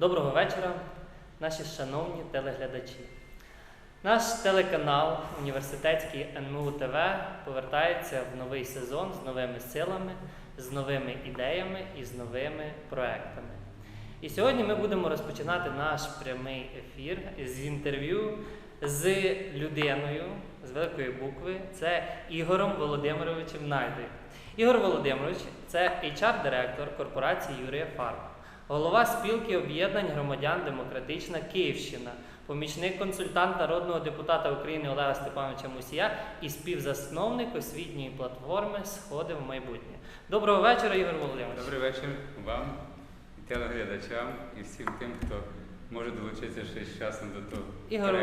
Доброго вечора, наші шановні телеглядачі. Наш телеканал Університетський НМУ ТВ повертається в новий сезон з новими силами, з новими ідеями і з новими проектами. І сьогодні ми будемо розпочинати наш прямий ефір з інтерв'ю з людиною з великої букви. Це Ігорем Володимировичем Найдою. Ігор Володимирович це HR-директор корпорації Юрія Фарм, голова спілки об'єднань громадян Демократична Київщина, помічник консультант народного депутата України Олега Степановича Мусія і співзасновник освітньої платформи Сходи в майбутнє. Доброго вечора, Ігор Володимирович. Добрий вечір вам, телеглядачам, і всім тим, хто може долучитися ще з часом до того. Ігор.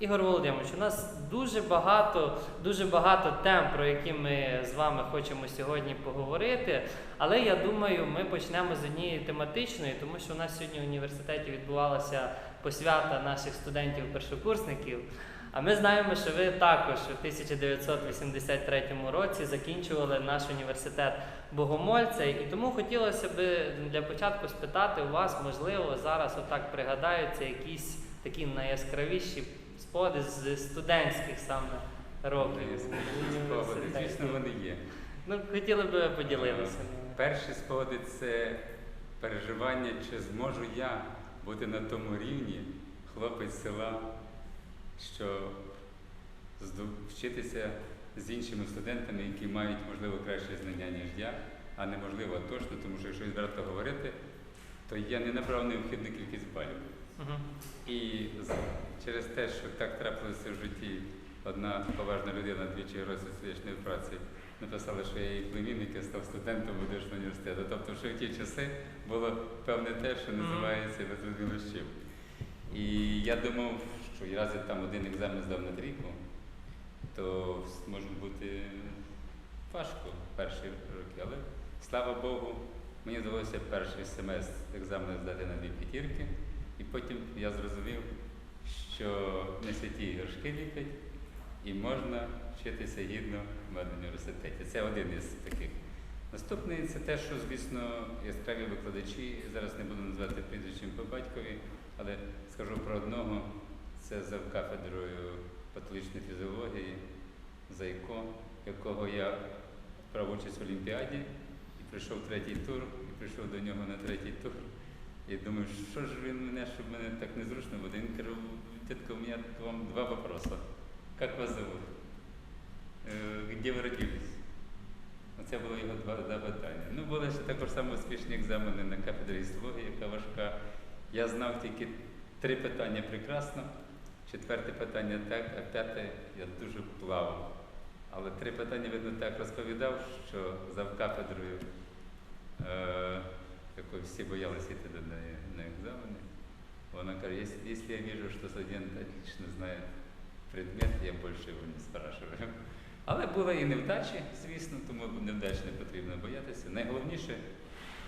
Ігор Володимирович, у нас дуже багато, дуже багато тем, про які ми з вами хочемо сьогодні поговорити. Але я думаю, ми почнемо з однієї тематичної, тому що у нас сьогодні в університеті відбувалася посвята наших студентів-першокурсників. А ми знаємо, що ви також у 1983 році закінчували наш університет Богомольця, і тому хотілося б для початку спитати у вас, можливо, зараз отак пригадаються якісь такі найяскравіші спогади з студентських саме років. Спогади. Звісно, вони є. Ну, хотіли б поділитися. Перші спогади це переживання, чи зможу я бути на тому рівні, хлопець села, що вчитися з іншими студентами, які мають, можливо, кращі знання, ніж я, а неможливо точно, тому що якщо відверто говорити, то я не набрав необхідну кількість балів. І через те, що так трапилося в житті, одна поважна людина двічі герой соціальної праці написала, що я її племінник, я став студентом медичного університету. Тобто, що в ті часи було певне те, що називається незрозуміло з чим. І я думав, що раз я там один екзамен здав на трійку, то може бути важко перші роки. Але слава Богу, мені вдалося перший семестр екзамен здати на дві п'ятірки. І потім я зрозумів, що не святі іграшки ліплять, і можна вчитися гідно в медуніверситеті. Це один із таких. Наступний це те, що, звісно, яскраві викладачі, зараз не буду називати прізвищем по батькові, але скажу про одного, це за кафедрою патологічної фізіології, Зайко, якого я брав участь в Олімпіаді і прийшов третій тур, і прийшов до нього на третій тур. І думаю, що ж він мене, щоб мене так незручно буде. Він каже, дядько, у мене вам два вопроса. Как вас зовут? Е, Где ви родились? Оце було його два, два питання. Ну, були ще також само успішні екзамени на кафедрі гістології, яка важка. Я знав тільки три питання прекрасно, четверте питання так, а п'яте я дуже плавав. Але три питання, видно, так розповідав, що за кафедрою, е, якою всі боялися йти неї на екзамени, вона каже, «Єс- якщо я вижу, що студент отлично знає предмет, я більше його не спрашиваю. Але були і невдачі, звісно, тому невдач не потрібно боятися. Найголовніше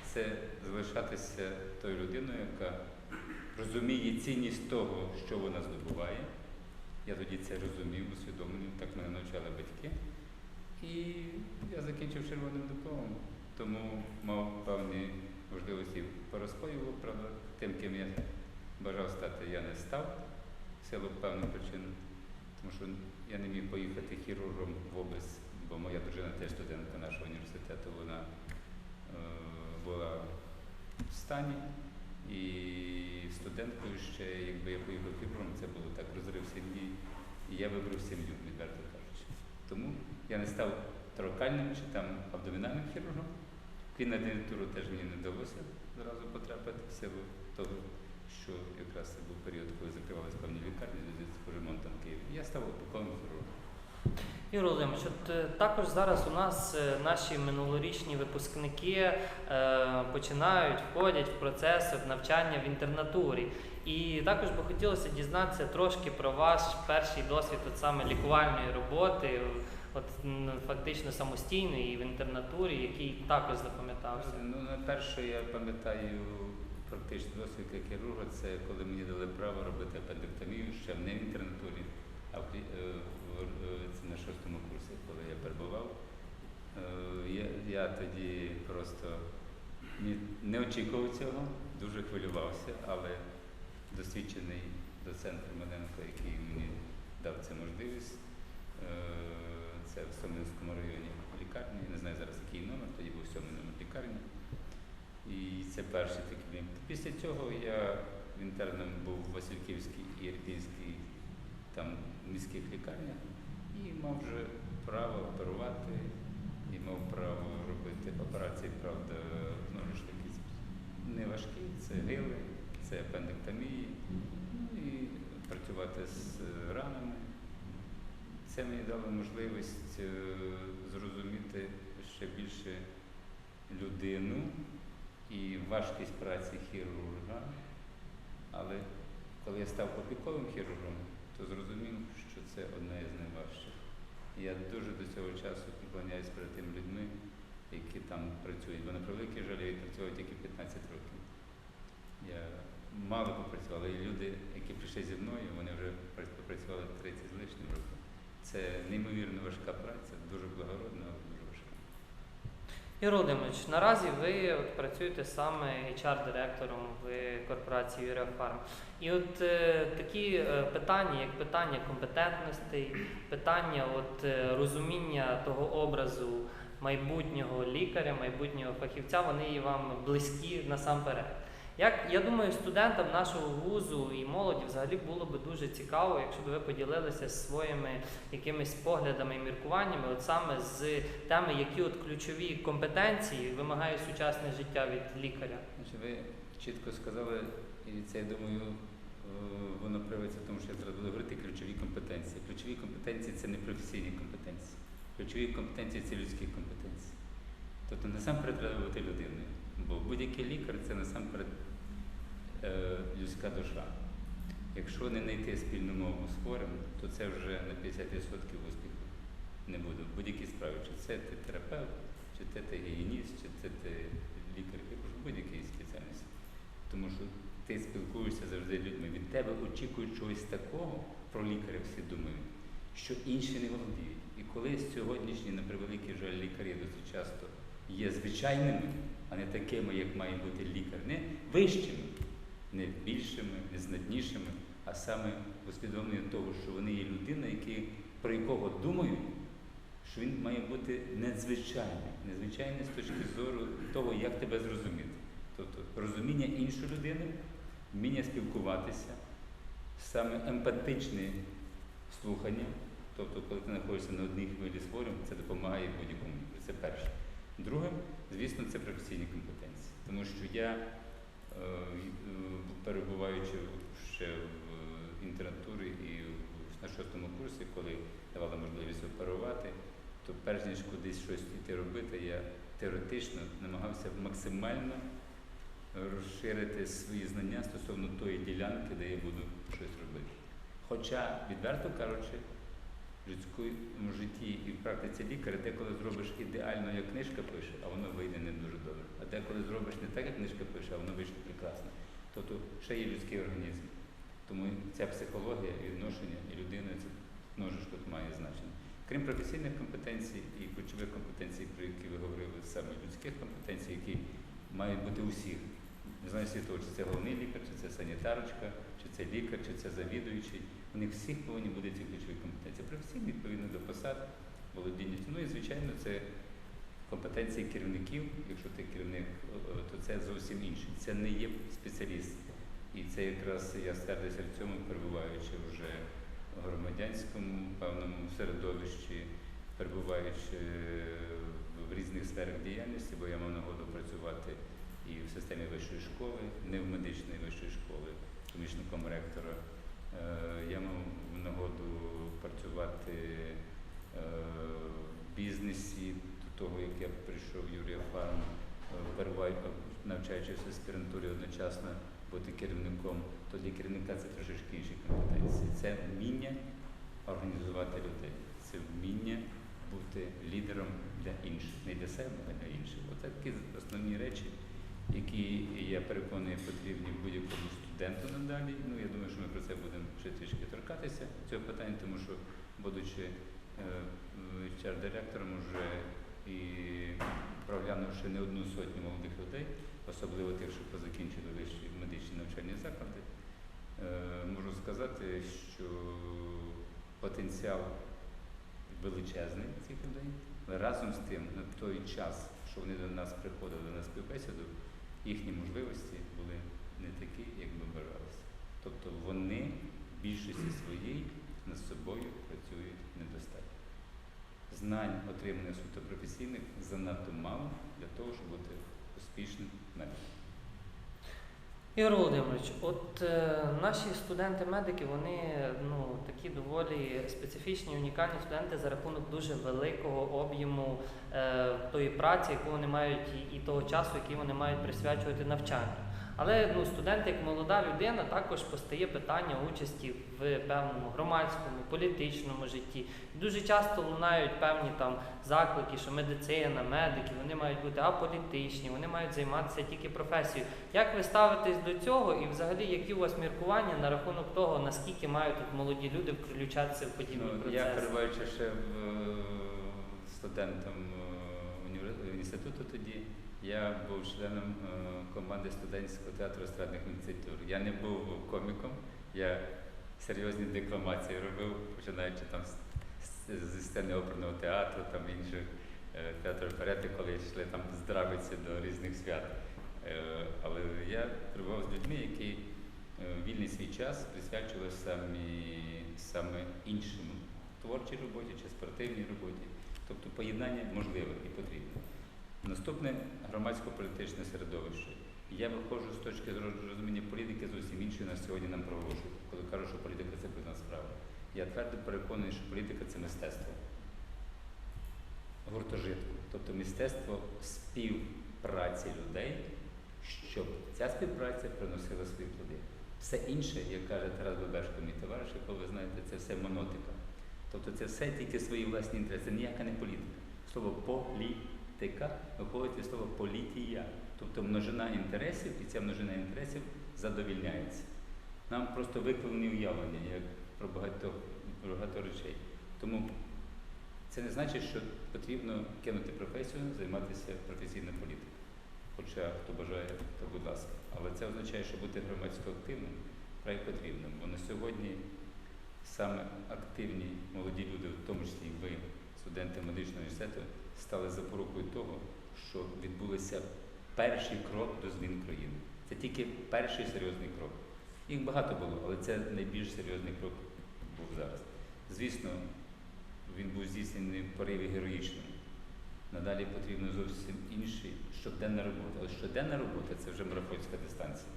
це залишатися тою людиною, яка розуміє цінність того, що вона здобуває. Я тоді це розумів, усвідомлював, так мене навчали батьки. І я закінчив червоним дипломом, тому мав певні можливості по розподілу, правда, тим, ким я бажав стати, я не став в силу певних причин, тому що я не міг поїхати хірургом в область, бо моя дружина теж студентка нашого університету, вона е, була в стані. І студенткою ще, якби я поїхав хірургом, це було так розрив сім'ї. І я вибрав сім'ю, відверто кажучи. Тому я не став торакальним чи там абдомінальним хірургом. Кінодентуру теж мені не вдалося зразу потрапити в силу того, що якраз це був період, коли закривалися певні лікарні з ремонтом в Києві. Я став опіковим хірургом. Ігор Володимирович, от е, також зараз у нас е, наші минулорічні випускники е, починають, входять в процес навчання в інтернатурі. І також би хотілося дізнатися трошки про ваш перший досвід от саме лікувальної роботи, от фактично самостійної і в інтернатурі, який також запам'ятався. Ну, найперше, я пам'ятаю практичний досвід як хірурга, це коли мені дали право робити апендектомію ще не в інтернатурі, а в, е, е, це на шостому курсі, коли я перебував. Е, Я, я тоді просто не очікував цього. дуже хвилювався, але досвідчений доцент Романенко, який мені дав цю можливість, це в Сомінському районі лікарні. Не знаю зараз який номер, тоді був сьомий номер лікарні. І це перший такий. Після цього я інтерном був в Васильківській і Ірпінській там міських лікарнях і мав вже право оперувати, і мав право робити операції, правда, знову ж таки, не важкі, це гили, це апендектомії, ну і працювати з ранами. Це мені дало можливість е, зрозуміти ще більше людину і важкість праці хірурга. Але коли я став опіковим хірургом, то зрозумів, що це одне із найважчих. Я дуже до цього часу поклоняюсь перед тими людьми, які там працюють. Бо на превеликий жаль, я відпрацював тільки 15 років. Я мало попрацював, але люди, які прийшли зі мною, вони вже попрацювали 30 з лишнім років. Це неймовірно важка праця, дуже благородна, дуже важка. Ігор Володимирович, наразі ви от працюєте саме HR-директором в корпорації Юріофарм. І от е, такі е, питання, як питання компетентностей, питання от, е, розуміння того образу майбутнього лікаря, майбутнього фахівця, вони вам близькі насамперед. Як я думаю, студентам нашого вузу і молоді взагалі було би дуже цікаво, якщо б ви поділилися своїми якимись поглядами і міркуваннями, от саме з теми, які от ключові компетенції вимагає сучасне життя від лікаря. Ви чітко сказали, і це, я думаю, е, воно проявиться в тому, що я зараз буду говорити ключові компетенції. Ключові компетенції це не професійні компетенції. Ключові компетенції це людські компетенції. Тобто насамперед треба бути людиною. Бо будь-який лікар це насамперед е, людська душа. Якщо не знайти спільну мову з хворим, то це вже на 50% успіху не буде. В будь-якій справі, чи це ти терапевт, чи це ти гігієніст, чи це ти лікар, в будь-якій спеціальності. Тому що ти спілкуєшся завжди людьми. Від тебе очікують чогось такого, про лікаря всі думають, що інші не володіють. І коли сьогоднішні, на превеликий жаль, лікарі досить часто є звичайними, а не такими, як має бути лікар, не вищими, не більшими, не знатнішими, а саме усвідомлення того, що вони є людина, які, про якого думають, що він має бути надзвичайний, незвичайний з точки зору того, як тебе зрозуміти. Тобто розуміння іншої людини, вміння спілкуватися, саме емпатичне слухання. Тобто, коли ти знаходишся на одній хвилі з хворим, це допомагає будь-якому. Це перше. Друге, звісно, це професійні компетенції. Тому що я, е, е, перебуваючи ще в інтернатурі і на шостому курсі, коли давала можливість оперувати, то перш ніж кудись щось йти робити, я теоретично намагався максимально розширити свої знання стосовно тої ділянки, де я буду щось робити. Хоча, відверто кажучи, в людському житті і в практиці лікаря деколи зробиш ідеально, як книжка пише, а воно вийде не дуже добре. А деколи зробиш не так, як книжка пише, а воно вийшло прекрасно. Тобто ще є людський організм. Тому ця психологія, відношення і людина це може ж тут має значення. Крім професійних компетенцій і ключових компетенцій, про які ви говорили, саме людських компетенцій, які мають бути у всіх. Не знаю світу, чи це головний лікар, чи це санітарочка, чи це лікар, чи це завідуючий. Них всіх повинні бути ці ключові компетенції. Професійні відповідно до посад, володіння. Ну і звичайно, це компетенції керівників. Якщо ти керівник, то це зовсім інше. Це не є спеціаліст. І це якраз я ствердився в цьому, перебуваючи вже в громадянському певному середовищі, перебуваючи в різних сферах діяльності, бо я мав нагоду працювати і в системі вищої школи, не в медичної вищої школи, помічником ректора. Е, Я мав нагоду працювати е, в бізнесі до того, як я прийшов в Юрія Фарм, навчаючись в аспірантурі одночасно бути керівником, то для керівника це трошечки інші компетенції. Це вміння організувати людей, це вміння бути лідером для інших, не для себе, а для інших. Отакі основні речі, які я переконаний потрібні надалі. Ну я думаю, що ми про це будемо ще трішки торкатися цього питання, тому що, будучи HR-директором, уже і проглянувши не одну сотню молодих людей, особливо тих, що позакінчили вищі медичні навчальні заклади, е, можу сказати, що потенціал величезний цих людей, разом з тим, на той час, що вони до нас приходили на співбесіду, їхні можливості були не такі, як би бажалося. Тобто вони в більшості своїй над собою працюють недостатньо. Знань, отриманих суто професійних, занадто мало для того, щоб бути успішним медиком. Ігор Володимирович, от е, наші студенти-медики, вони ну, такі доволі специфічні, унікальні студенти за рахунок дуже великого об'єму е, тої праці, яку вони мають, і, і того часу, який вони мають присвячувати навчанню. Але ну, студент, як молода людина, також постає питання участі в певному громадському, політичному житті. Дуже часто лунають певні там заклики, що медицина, медики, вони мають бути аполітичні, вони мають займатися тільки професією. Як ви ставитесь до цього і взагалі які у вас міркування на рахунок того, наскільки мають тут молоді люди включатися в подібні Ну, процеси? я перебуваючи ще в, е, студентом е, універ- інституту тоді, я був членом е, команди студентського театру естрадних ініціатив. Я не був коміком, я серйозні декламації робив, починаючи там зі сцени оперного театру, там інших е, театрів оперети, коли йшли там здравиці до різних свят. Е, Але я перебував з людьми, які вільний свій час присвячували самі, саме іншому творчій роботі чи спортивній роботі. Тобто поєднання можливе і потрібне. Наступне громадсько-політичне середовище. Я виходжу з точки розуміння політики зовсім іншої на сьогодні нам проголошують, коли кажуть, що політика це брудна справа. Я твердо переконаний, що політика це мистецтво. Гуртожитку, тобто мистецтво співпраці людей, щоб ця співпраця приносила свої плоди. Все інше, як каже Тарас Бабешко, мій товариш, якого ви знаєте, це все монотика. Тобто це все тільки свої власні інтереси, це ніяка не політика. Слово політика виходить від слова політія, тобто множина інтересів, і ця множина інтересів задовільняється. Нам просто викладені уявлення, як про багато, про багато речей. Тому це не значить, що потрібно кинути професію, займатися професійною політикою. Хоча хто бажає, то будь ласка. Але це означає, що бути громадсько активним край потрібно. Бо на сьогодні саме активні молоді люди, в тому числі і ви, студенти медичного університету, стали запорукою того, що відбулися перший крок до змін країни. Це тільки перший серйозний крок. Їх багато було, але це найбільш серйозний крок був зараз. Звісно, він був здійснений в пориві героїчному. Надалі потрібно зовсім інший щоденна робота. Але щоденна робота це вже марафонська дистанція.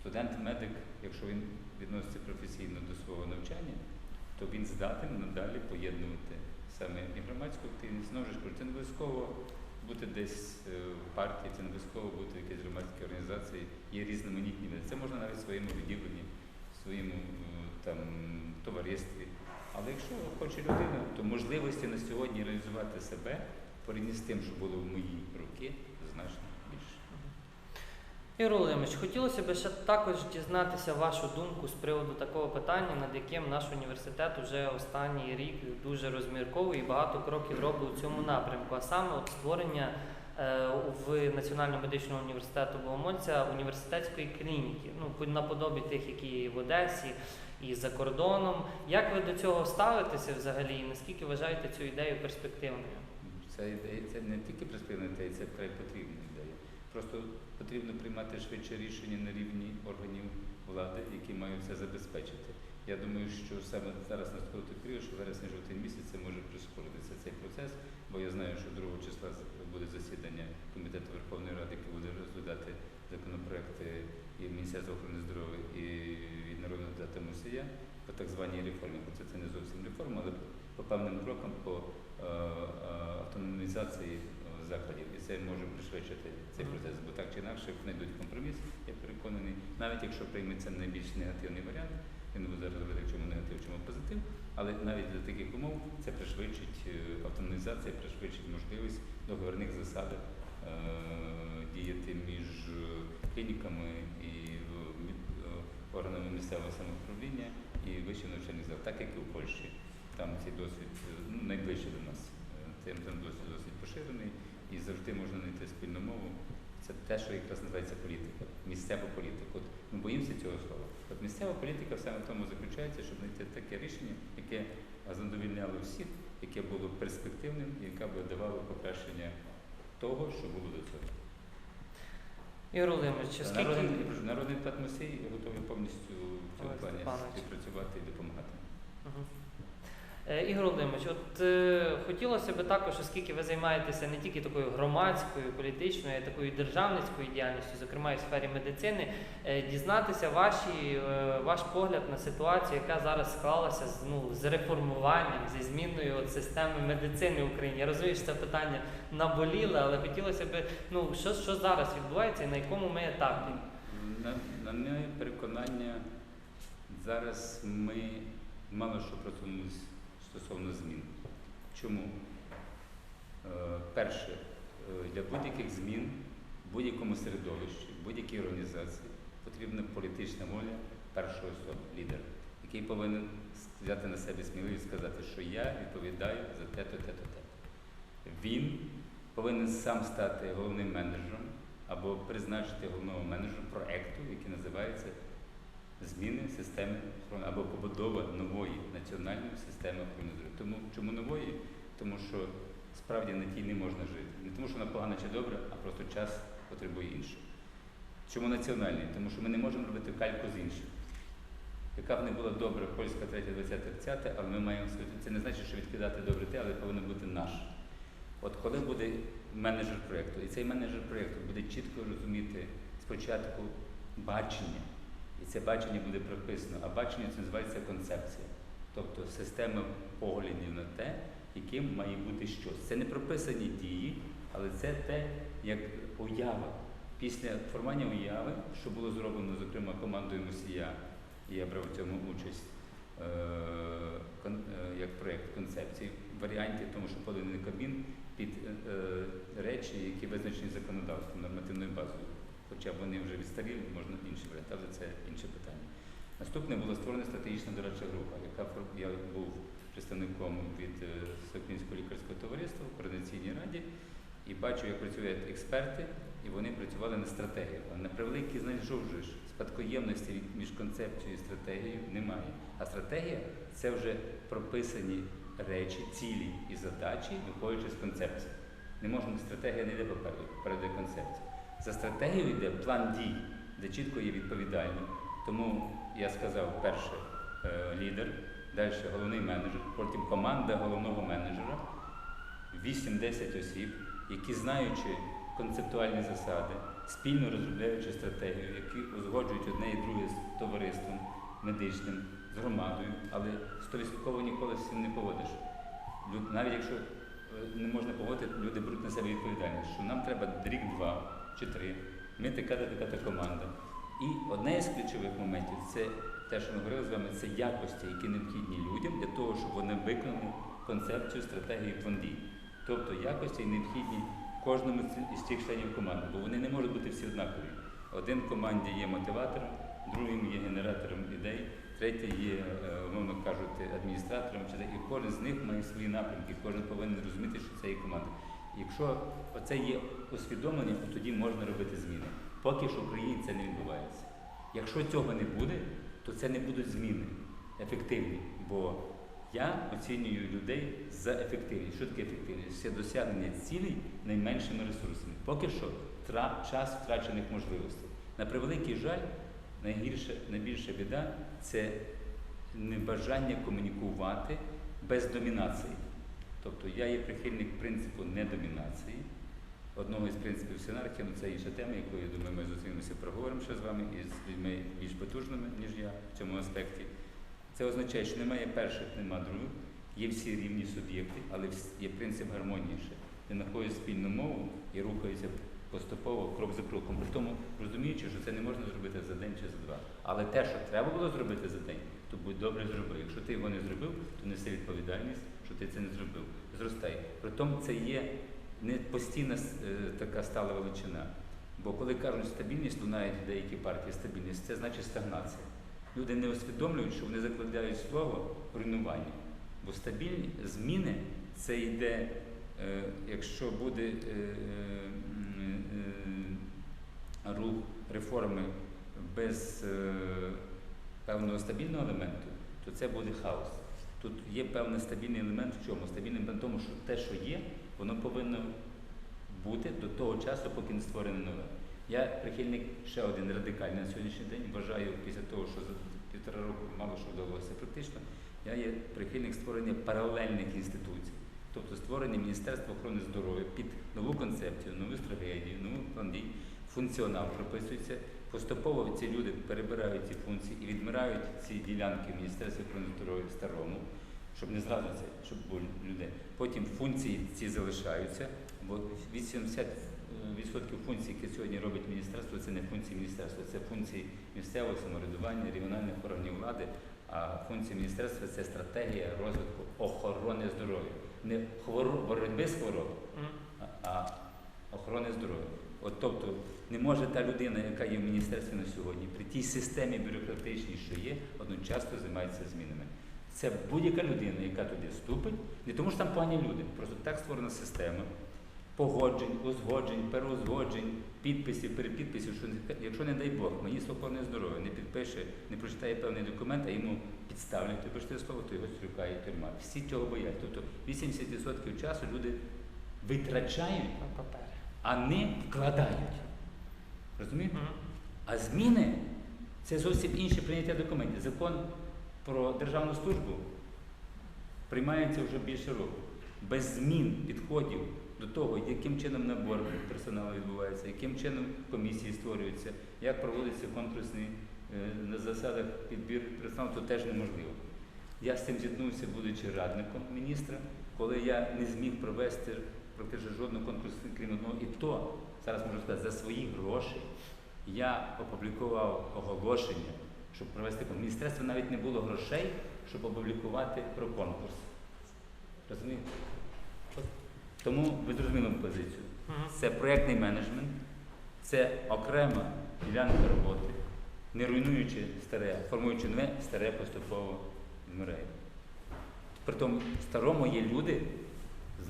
Студент-медик, якщо він відноситься професійно до свого навчання, то він здатен надалі поєднувати саме і громадську активність. Знову ж це не обов'язково бути десь е, в партії, це не обов'язково бути в якійсь громадській організації. Є різноманітні. Це можна навіть в своєму відділенні, в своєму е, там товаристві. Але якщо хоче людина, то можливості на сьогодні реалізувати себе порівняно з тим, що було в мої роки, значно. Ігор Володимирович, хотілося б ще також дізнатися вашу думку з приводу такого питання, над яким наш університет вже останній рік дуже розмірковує і багато кроків робить у цьому напрямку, а саме от створення е, в Національного медичного університету Богомольця університетської клініки, ну наподобі тих, які є в Одесі і за кордоном. Як ви до цього ставитеся взагалі, і наскільки вважаєте цю ідею перспективною? Ця ідея це не тільки перспективна ідея, це вкрай потрібна ідея. Просто потрібно приймати швидше рішення на рівні органів влади, які мають це забезпечити. Я думаю, що саме зараз наступить той період, що вересень жовтень місяць може прискоритися цей процес, бо я знаю, що 2 числа буде засідання комітету Верховної Ради, який буде розглядати законопроекти і Міністерства охорони здоров'я і від народного депутата Мусія по так званій реформі. Хоча це не зовсім реформа, але по певним крокам по е, е, автономізації закладів. І це може пришвидшити цей процес, бо так чи інакше знайдуть компроміс, я переконаний, навіть якщо прийметься найбільш негативний варіант, я не буду зараз говорити, чому негатив, чому позитив, але навіть за таких умов це пришвидшить е, автономізація, пришвидшить можливість договірних засад е, діяти між е, клініками і е, органами місцевого самоуправління і вищим навчальних закладів, так як і у Польщі. Там цей досвід ну, найближче до нас. Там досвід досить поширений і завжди можна знайти спільну мову. це те, що якраз називається політика, місцева політика. От ми боїмося цього слова. От місцева політика саме в тому заключається, щоб знайти таке рішення, яке задовільняло всіх, яке було перспективним і яке б давало покращення того, що було до цього. Ігор Володимирович, Народний, оскільки... народний депутат Мусій готовий повністю в цьому плані співпрацювати і допомагати. Мгм. Е, Ігор Володимирович, от е, хотілося б також, оскільки ви займаєтеся не тільки такою громадською, політичною, а й такою державницькою діяльністю, зокрема і в сфері медицини, е, дізнатися ваші, е, ваш погляд на ситуацію, яка зараз склалася з, ну, з реформуванням, зі зміною от, системи медицини в Україні. Я розумію, що це питання наболіле, але хотілося б, ну, що, що зараз відбувається і на якому ми етапі? На, на моє переконання, зараз ми мало що просунулись стосовно змін. Чому? Е, перше, е, для будь-яких змін в будь-якому середовищі, в будь-якій організації потрібна політична воля першої особи, лідера, який повинен взяти на себе сміливість і сказати, що я відповідаю за те-то, те-то, те. Він повинен сам стати головним менеджером або призначити головного менеджера проекту, який називається зміни системи охорони або побудова нової національної системи охорони здоров'я. Тому чому нової? Тому що справді на тій не можна жити. Не тому, що вона погана чи добра, а просто час потребує іншого. Чому національний? Тому що ми не можемо робити кальку з інших. Яка б не була добра, польська, третя, 20, 30, але ми маємо. Це не значить, що відкидати добре те, але повинно бути наш. От коли буде менеджер проєкту, і цей менеджер проєкту буде чітко розуміти спочатку бачення, і це бачення буде прописано, а бачення це називається концепція. Тобто система поглядів на те, яким має бути щось. Це не прописані дії, але це те, як уява. Після формування уяви, що було зроблено, зокрема, командою Мусія, і я брав в цьому участь е, е, як проєкт концепції, варіанті тому, що поданий Кабмін під е, е, речі, які визначені законодавством, нормативною базою. Хоча вони вже відстаріли, можна інші варіанти, але це інше питання. Наступне було створена стратегічна дорадча група, яка я був представником від е, Всеукраїнського лікарського товариства в координаційній раді і бачу, як працюють експерти, і вони працювали на стратегію. А на превеликий знайшов спадкоємності між концепцією і стратегією немає. А стратегія це вже прописані речі, цілі і задачі, виходячи з концепції. Не можна стратегія не йде попереду, йде концепція. За стратегією йде план дій, де чітко є відповідальні. Тому я сказав, перше е, лідер, далі головний менеджер, потім команда головного менеджера, 8-10 осіб, які знаючи концептуальні засади, спільно розробляючи стратегію, які узгоджують одне і друге з товариством медичним, з громадою, але 100% ніколи з цим не поводиш. Навіть якщо е, не можна поводити, люди беруть на себе відповідальність, що нам треба рік, два чи три, ми така та така та команда. І одне із ключових моментів це те, що ми говорили з вами, це якості, які необхідні людям для того, щоб вони виконали концепцію стратегії план дій. Тобто якості необхідні кожному із цих членів команди, бо вони не можуть бути всі однакові. Один в команді є мотиватором, другим є генератором ідей, третій є, е, умовно кажуть, адміністратором, і кожен з них має свої напрямки, кожен повинен розуміти, що це є команда. Якщо це є усвідомлення, то тоді можна робити зміни. Поки що в Україні це не відбувається. Якщо цього не буде, то це не будуть зміни ефективні. Бо я оцінюю людей за ефективність. Що таке ефективність? Це досягнення цілей найменшими ресурсами. Поки що тра- час втрачених можливостей. На превеликий жаль, найгірша, найбільша біда це небажання комунікувати без домінації. Тобто я є прихильник принципу недомінації. Одного із принципів синархії, ну це інша тема, яку я думаю, ми зустрінемося, проговоримо ще з вами і з людьми більш потужними, ніж я в цьому аспекті. Це означає, що немає перших, нема других, є всі рівні суб'єкти, але є принцип гармонії ще. Де знаходять спільну мову і рухаються поступово, крок за кроком. При тому розуміючи, що це не можна зробити за день чи за два. Але те, що треба було зробити за день, то будь добре зроби. Якщо ти його не зробив, то неси відповідальність, що ти це не зробив. Зростай. Притом це є не постійна е, така стала величина. Бо коли кажуть стабільність, лунають деякі партії стабільність, це значить стагнація. Люди не усвідомлюють, що вони закладають слово руйнування. Бо стабільні зміни це йде, е, якщо буде е, м, е, рух реформи без е, певного стабільного елементу, то це буде хаос. Тут є певний стабільний елемент в чому? Стабільний елемент в тому, що те, що є, воно повинно бути до того часу, поки не створене нове. Я прихильник ще один радикальний на сьогоднішній день. Вважаю, після того, що за півтора року мало що вдалося практично, я є прихильник створення паралельних інституцій. Тобто створення Міністерства охорони здоров'я під нову концепцію, нову стратегію, нову план дій, функціонал прописується. Поступово ці люди перебирають ці функції і відмирають ці ділянки в Міністерстві охорони здоров'я старому, щоб не зразу це, щоб було людей. Потім функції ці залишаються, бо 80% функцій, які сьогодні робить міністерство, це не функції міністерства, це функції місцевого самоврядування, регіональних органів влади. А функція міністерства це стратегія розвитку охорони здоров'я. Не хвороб, боротьби з хворобою, а- а охорони здоров'я. От тобто не може та людина, яка є в міністерстві на сьогодні, при тій системі бюрократичній, що є, одночасно займається змінами. Це будь-яка людина, яка туди вступить, не тому що там погані люди, просто так створена система погоджень, узгоджень, переузгоджень, підписів, перепідписів, що якщо, не дай Бог, міністр охорони здоров'я не підпише, не прочитає певний документ, а йому підставлять, то бачите слово, то його стрюкає тюрма. Всі цього боять. Тобто 80% часу люди витрачають. А не вкладають. Розумієте? А зміни це зовсім інше прийняття документів. Закон про державну службу приймається вже більше року. Без змін підходів до того, яким чином набор персоналу відбувається, яким чином комісії створюються, як проводиться конкурсний е, на засадах підбір персоналу, то теж неможливо. Я з цим зіткнувся, будучи радником міністра, коли я не зміг провести практично жодного конкурсу, крім одного, і то зараз можу сказати, за свої гроші я опублікував оголошення, щоб провести конкурс. Міністерство навіть не було грошей, щоб опублікувати про конкурс. Розумієте? Тому ви зрозуміли позицію. Це проєктний менеджмент, це окрема ділянка роботи, не руйнуючи старе, формуючи нове, старе поступово вмирає. При тому старому є люди,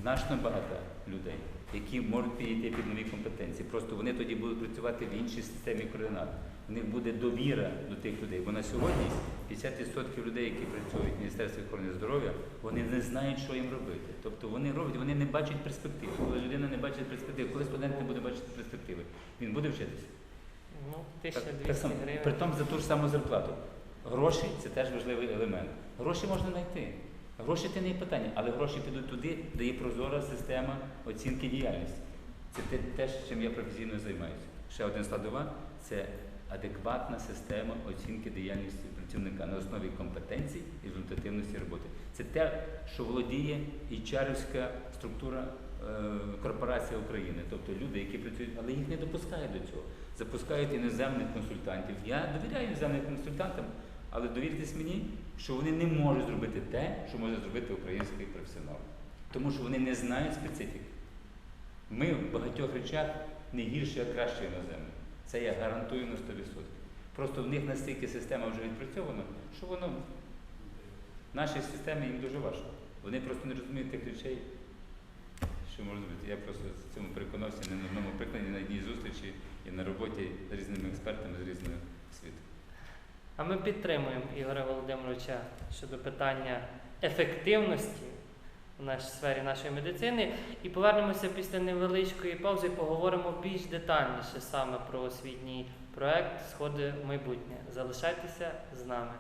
значно багато людей, які можуть підійти під нові компетенції. Просто вони тоді будуть працювати в іншій системі координат. У них буде довіра до тих людей. Бо на сьогодні 50% людей, які працюють в Міністерстві охорони здоров'я, вони не знають, що їм робити. Тобто вони роблять, вони не бачать перспективи. Коли людина не бачить перспективи, коли студент не буде бачити перспективи, він буде вчитися. Ну, 1200 так само, гривень. Притом за ту ж саму зарплату. Гроші це теж важливий елемент. Гроші можна знайти. Гроші це не є питання, але гроші підуть туди, де є прозора система оцінки діяльності. Це те, те, чим я професійно займаюся. Ще один складова це адекватна система оцінки діяльності працівника на основі компетенцій і результативності роботи. Це те, що володіє і чарівська структура е, корпорація України, тобто люди, які працюють, але їх не допускають до цього. Запускають іноземних консультантів. Я довіряю іноземним консультантам, але довіртесь мені, що вони не можуть зробити те, що може зробити український професіонал. Тому що вони не знають специфіки. Ми в багатьох речах не гірші, а краще іноземні. Це я гарантую на 100%. Просто в них настільки система вже відпрацьована, що воно в нашій системі їм дуже важко. Вони просто не розуміють тих речей, що може бути. Я просто в цьому переконався не на одному прикладі, на одній зустрічі і на роботі з різними експертами з різного світу. А ми підтримуємо Ігоря Володимировича щодо питання ефективності в нашій сфері нашої медицини. І повернемося після невеличкої паузи поговоримо більш детальніше саме про освітній проект Сходи в майбутнє. Залишайтеся з нами.